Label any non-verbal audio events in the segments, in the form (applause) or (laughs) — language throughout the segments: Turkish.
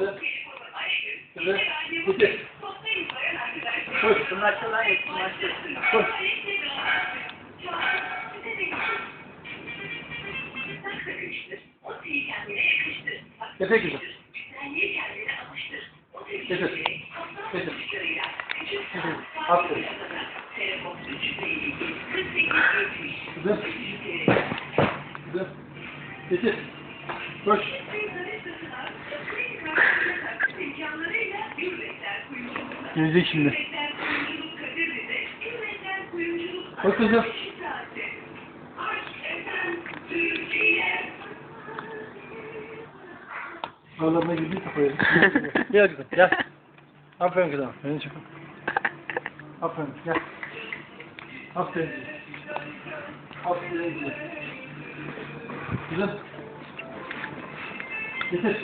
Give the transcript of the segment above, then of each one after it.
Kızım. Getir. Koş. Tırnakçılar yok, tırnakçı. Koş. Kızım. Getir. Getir. Getir. Aferin. Kızım. Kızım. Getir. Koş. Gelecek şimdi. Koş kızım. Ağlarına girdi kafaya. (laughs) gel kızım gel. Aferin kızım. Beni çıkın. Aferin gel. Aferin. Aferin kızım. Getir.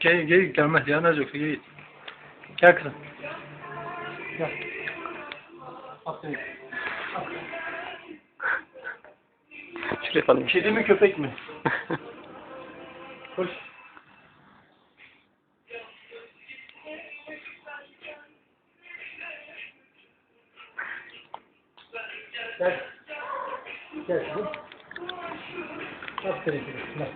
Gel, gel gelmez. Yanmaz yoksa gel. Gel kızım. Gel. Aferin. Aferin. (laughs) Şuraya falan. Kedi mi köpek mi? (laughs) Koş. Gel. Gel. Aferin. Gel.